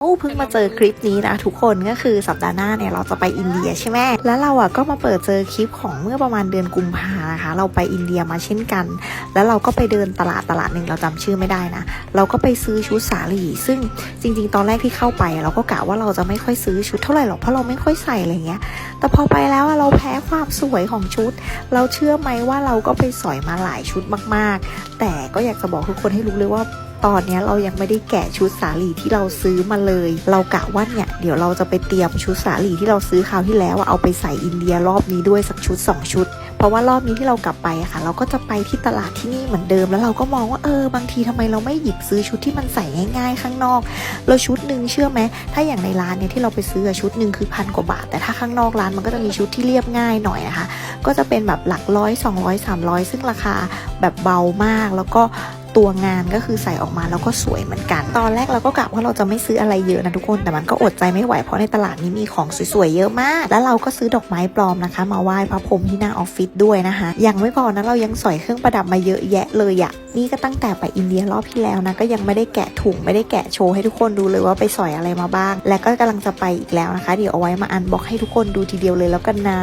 โอ้เพิ่งมาเจอคลิปนี้นะทุกคนก็คือสัปดาห์หน้าเนี่ยเราจะไปอินเดียใช่ไหมแล้วเราอะก็มาเปิดเจอคลิปของเมื่อประมาณเดือนกุมภานะคะ เราไปอินเดียมาเช่นกัน แล้วเราก็ไปเดินตลาดตลาดหนึ่งเราจำชื่อไม่ได้นะ เราก็ไปซื้อชุดสาหรี่ซึ่งจริง ๆ ตอนแรกที่เข้าไป เราก็กะว่าเราจะไม่ค่อยซื้อชุดเท่าไหร่หรอกเพราะเราไม่ค่อยใส่อะไรเงี้ย แต่พอไปแล้วอะเราแพ้ความสวยของชุด เราเชื่อไหมว่าเราก็ไปสอยมาหลายชุดมาก ๆ แต่ก็อยากจะบอกทุกคนให้รู้เลยว่า ตอนนี้เรายังไม่ได้แกะชุดสาหรี่ที่เราซื้อมาเลย เรากะว่าเนี่ยเดี๋ยวเราจะไปเตรียมชุดสาหรี่ที่เราซื้อคราวที่แล้วเอาไปใส่อินเดียรอบนี้ด้วยสักชุด 2 ชุด เพราะว่ารอบนี้ที่เรากลับไปอะค่ะ เราก็จะไปที่ตลาดที่นี่เหมือนเดิมแล้วเราก็มองว่าเออบางทีทำไมเราไม่หยิบซื้อชุดที่มันใส่ง่าย ๆ ข้างนอกแล้วชุดหนึ่งเชื่อไหมถ้าอย่างในร้านเนี่ยที่เราไปซื้อชุดหนึ่งคือพันกว่าบาท แต่ถ้าข้างนอกร้านมันก็จะมีชุดที่เรียบง่ายหน่อยนะคะก็จะเป็นแบบหลักร้อย200 300 ซึ่งราคาแบบเบามากแล้วก็ ตัวงานก็คือใส่ออกมาแล้วก็สวยเหมือนกัน ตอนแรกเราก็กะว่าเราจะไม่ซื้ออะไรเยอะนะทุกคน แต่มันก็อดใจไม่ไหวเพราะในตลาดนี้มีของสวยๆเยอะมาก แล้วเราก็ซื้อดอกไม้ปลอมนะคะ มาไหว้พระพรหมที่หน้าออฟฟิศด้วยนะคะ ยังไม่พอนะเรายังสอยเครื่องประดับมาเยอะแยะเลยอะนี่ก็ตั้งแต่ไปอินเดียรอบที่แล้วนะก็ยังไม่ได้แกะถุงไม่ได้แกะโชว์ให้ทุกคนดูเลยว่าไปสอยอะไรมาบ้าง และก็กำลังจะไปอีกแล้วนะคะ เดี๋ยวเอาไว้มาอันบอกให้ทุกคนดูทีเดียวเลยแล้วกันนะ